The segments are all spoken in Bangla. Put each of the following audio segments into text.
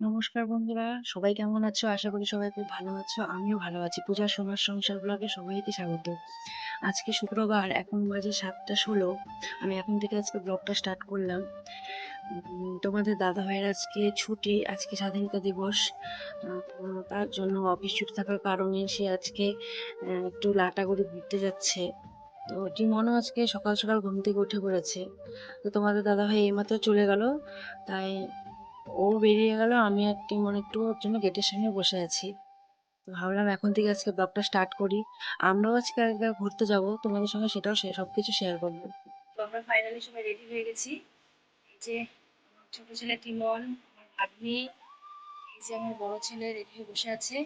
নমস্কার বন্ধুরা, সবাই কেমন আছো? আশা করি সবাই খুব ভালো আছো, আমিও ভালো আছি। পূজার সোনার সংসার ব্লগে সবাইকে স্বাগত। আজকে শুক্রবার, এখন বাজে সাতটা ষোলো। আমি এখন থেকে আজকে ব্লগটা স্টার্ট করলাম। তোমাদের দাদা ভাইয়ের আজকে ছুটি, আজকে স্বাধীনতা দিবস তার জন্য অফিস ছুটি থাকার কারণে সে আজকে একটু লাটাগুড়ি ঘুরতে যাচ্ছে। তো টিমনও আজকে সকাল সকাল ঘুম থেকে উঠে পড়েছে। তো তোমাদের দাদা ভাই এইমাত্র চলে গেল। তাই ও বেরিয়ে গেল, আমি আর টিমন একটু ওর জন্য গেটের সামনে বসে আছি। ভাবলাম এখন থেকে আজকে ব্লগটা স্টার্ট করি। আমরাও আজকে ঘুরতে যাব, তোমাদের সঙ্গে সেটাও সে- সবকিছু শেয়ার করব। আমরা ফাইনালি সবাই রেডি হয়ে গেছি। আমার ছোট ছেলে আমার ভাগ্নি, এই যে আমার বড় ছেলে রেডি হয়ে বসে আছে।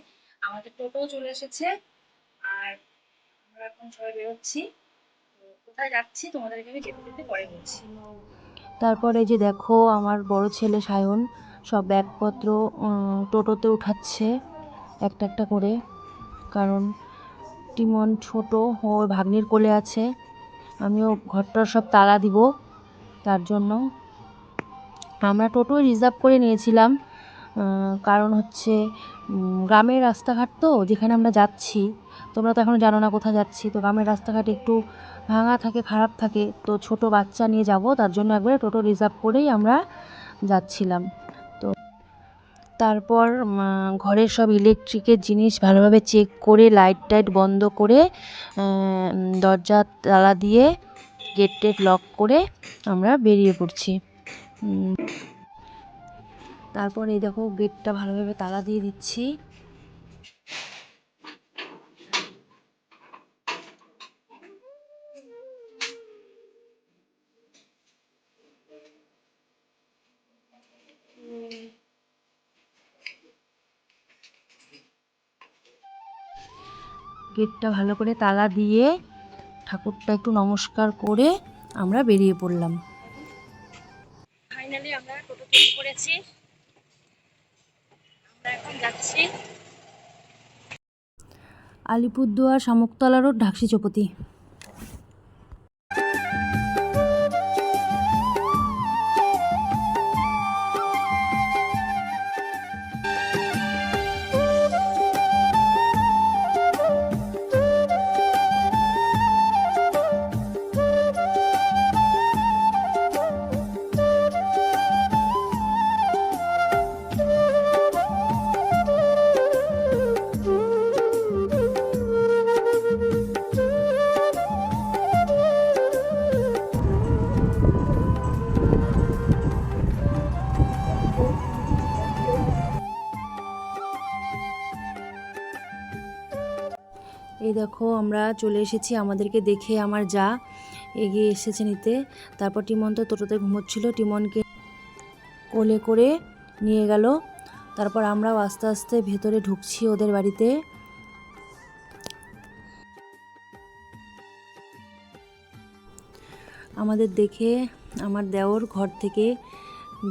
আমাদের টোটো চলে এসেছে আর আমরা এখন সবাই বেরোচ্ছি। কোথায় যাচ্ছি তোমাদেরকে আমি যেতে যেতে পরে বলছি। তারপরে যে দেখো আমার বড় ছেলে সায়ন, সব ব্যাগপত্র টোটোতে উঠাচ্ছে একটা একটা করে। কারণ টিমন ছোট, ও ভাগ্নির কোলে আছে। আমিও ঘরটার সব তালা দিব, তার জন্য আমরা টোটো রিজার্ভ করে নিয়েছিলাম কারণ হচ্ছে গ্রামের রাস্তাঘাট তো, যেখানে আমরা যাচ্ছি, তোমরা তো এখনও জানো না কোথায় যাচ্ছি, তো গ্রামের রাস্তাঘাট একটু ভাঙা থাকে, খারাপ থাকে, তো ছোট বাচ্চা নিয়ে যাব, তার জন্য একবারে টোটো রিজার্ভ করেই আমরা যাচ্ছিলাম। তো তারপর ঘরের সব ইলেকট্রিকের জিনিস ভালোভাবে চেক করে লাইট টাইট বন্ধ করে দরজা তালা দিয়ে গেট টেট লক করে আমরা বেরিয়ে পড়ছি। তারপর এই দেখো গেটটা ভালোভাবে তালা দিয়ে দিচ্ছি। গেটটা ভালো করে তালা দিয়ে ঠাকুরটা একটু নমস্কার করে আমরা বেরিয়ে পড়লাম। ফাইনালি আমরা টোটো তৈরি করেছি। আমরা এখন যাচ্ছি। আলিপুরদুয়ার শামুকতলা রোড ঢাকসি চৌপতি। এই দেখো, আমরা চলে এসেছি আমাদেরকে দেখে আমার যা এগিয়ে এসেছে নিতে। তারপর টিমন তো টোটোতে ঘুমোচ্ছিল। টিমনকে কোলে করে নিয়ে গেল। তারপর আমরাও আস্তে আস্তে ভেতরে ঢুকছি ওদের বাড়িতে। আমাদের দেখে আমার দেওর ঘর থেকে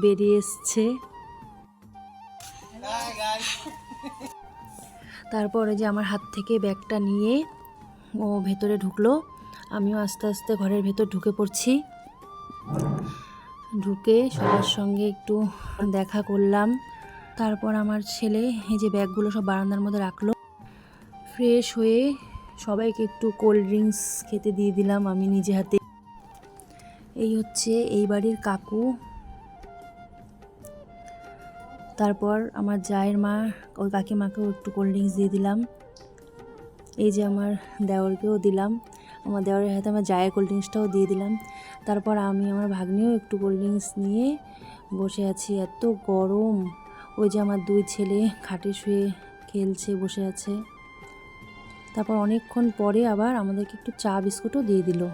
বেরিয়ে এসছে। তারপরে যে আমার হাত থেকে ব্যাগটা নিয়ে ও ভেতরে ঢুকলো, আমিও আস্তে আস্তে ঘরের ভেতর ঢুকে পড়ছি। ঢুকে সবার সঙ্গে একটু দেখা করলাম। তারপর আমার ছেলে এই যে ব্যাগগুলো সব বারান্দার মধ্যে রাখল। ফ্রেশ হয়ে সবাইকে একটু কোল্ড ড্রিঙ্কস খেতে দিয়ে দিলাম আমি নিজে হাতে। এই হচ্ছে এই বাড়ির কাকু। তারপর আমার জায়ের মা, ওই কাকিমাকেও একটু কোল্ড ড্রিঙ্কস দিয়ে দিলাম। এই যে আমার দেওরকেও দিলাম। আমার দেওরের হাতে আমার জায়ের কোল্ড ড্রিঙ্কসটাও দিয়ে দিলাম। তারপর আমি আমার ভাগ্নেও একটু কোল্ড ড্রিঙ্কস নিয়ে বসে আছি, এত গরম। ওই যে আমার দুই ছেলে খাটে শুয়ে খেলছে, বসে আছে। তারপর অনেকক্ষণ পরে আবার আমাদেরকে একটু চা বিস্কুটও দিয়ে দিল।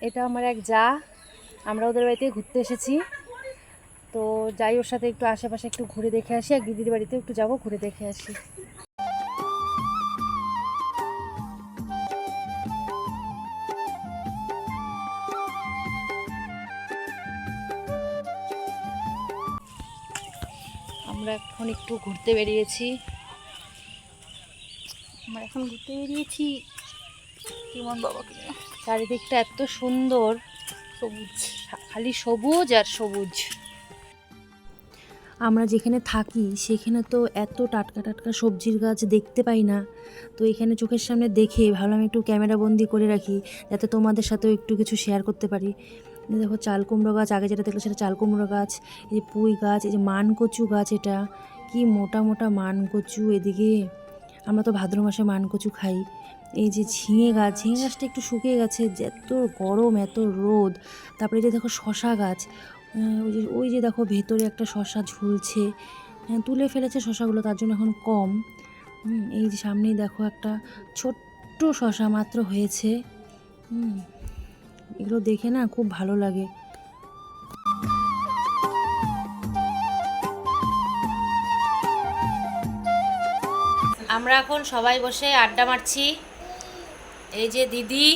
এটা আমার এক যা। আমরা ওদের বাড়িতে ঘুরতে এসেছি। তো যাই ওর সাথে একটু আশেপাশে একটু ঘুরে দেখে আসি আর দিদির বাড়িতে একটু যাব ঘুরে দেখে আসি। আমরা এখন একটু ঘুরতে বেরিয়েছি। আমরা এখন ঘুরতে বেরিয়েছি কেমন বাবাকে। চারিদিকটা এত সুন্দর। সবুজ খালি সবুজ আর সবুজ। আমরা যেখানে থাকি, সেখানে তো এত টাটকা টাটকা সবজির গাছ দেখতে পাই না। তো এখানে চোখের সামনে দেখে ভাবলাম একটু ক্যামেরা বন্দি করে রাখি, যাতে তোমাদের সাথেও একটু কিছু শেয়ার করতে পারি। দেখো চাল কুমড়ো গাছ, আগে যেটা দেখল সেটা চাল কুমড়ো গাছ, এই যে পুঁই গাছ, এই যে মান কচু গাছ এটা। কি মোটা মোটা মান কচু এদিকে। আমরা তো ভাদ্র মাসে মান কচু খাই। এই যে ঝিঙে গাছ, ঝিঙে গাছটা একটু শুকিয়ে গেছে এত গরম, এত রোদ। তারপরে যে দেখো শশা গাছ ওই যে ওই যে দেখো ভেতরে একটা শশা ঝুলছে। হ্যাঁ, তুলে ফেলেছে শশাগুলো তার জন্য এখন কম। হুম, এই যে সামনেই দেখো একটা ছোট্ট শশা মাত্র হয়েছে। এগুলো দেখে না খুব ভালো লাগে। আমরা এখন সবাই বসে আড্ডা মারছি। এই যে দিদি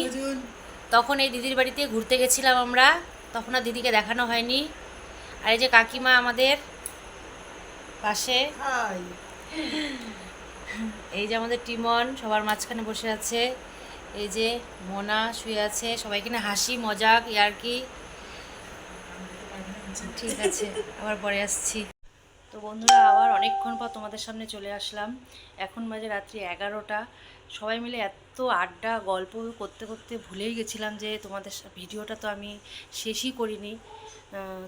তখন এই দিদির বাড়িতে ঘুরতে গেছিলাম আমরা। তখন আর দিদিকে দেখানো হয়নি। আর এই যে কাকিমা আমাদের পাশে। এই যে আমাদের টিমন সবার মাঝখানে বসে আছে। এই যে মোনা শুয়ে আছে। সবাই কিনা হাসি মজাক ইয়ার্কি। ঠিক আছে আবার পরে আসছি। তো বন্ধুরা আবার অনেকক্ষণ পর তোমাদের সামনে চলে আসলাম। এখন বাজে রাত্রি এগারোটা। সবাই মিলে এত আড্ডা, গল্প করতে করতে ভুলেই গেছিলাম যে তোমাদের ভিডিওটা তো আমি শেষই করিনি।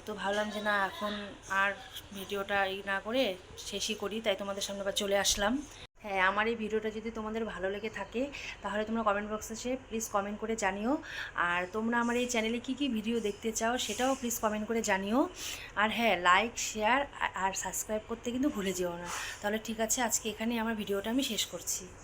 তো ভাবলাম যে না, এখন আর ভিডিওটা ই না করে শেষই করি, তাই তোমাদের সামনে আবার চলে আসলাম। হ্যাঁ আমার এই ভিডিওটা যদি তোমাদের ভালো লেগে থাকে, তাহলে তোমরা কমেন্ট বক্সে এসে প্লিজ কমেন্ট করে জানিও। আর তোমরা আমার এই চ্যানেলে কী কী ভিডিও দেখতে চাও, সেটাও প্লিজ কমেন্ট করে জানিও। আর হ্যাঁ লাইক শেয়ার আর সাবস্ক্রাইব করতে কিন্তু ভুলে যেও না। তাহলে ঠিক আছে, আজকে এখানে আমার ভিডিওটা আমি শেষ করছি।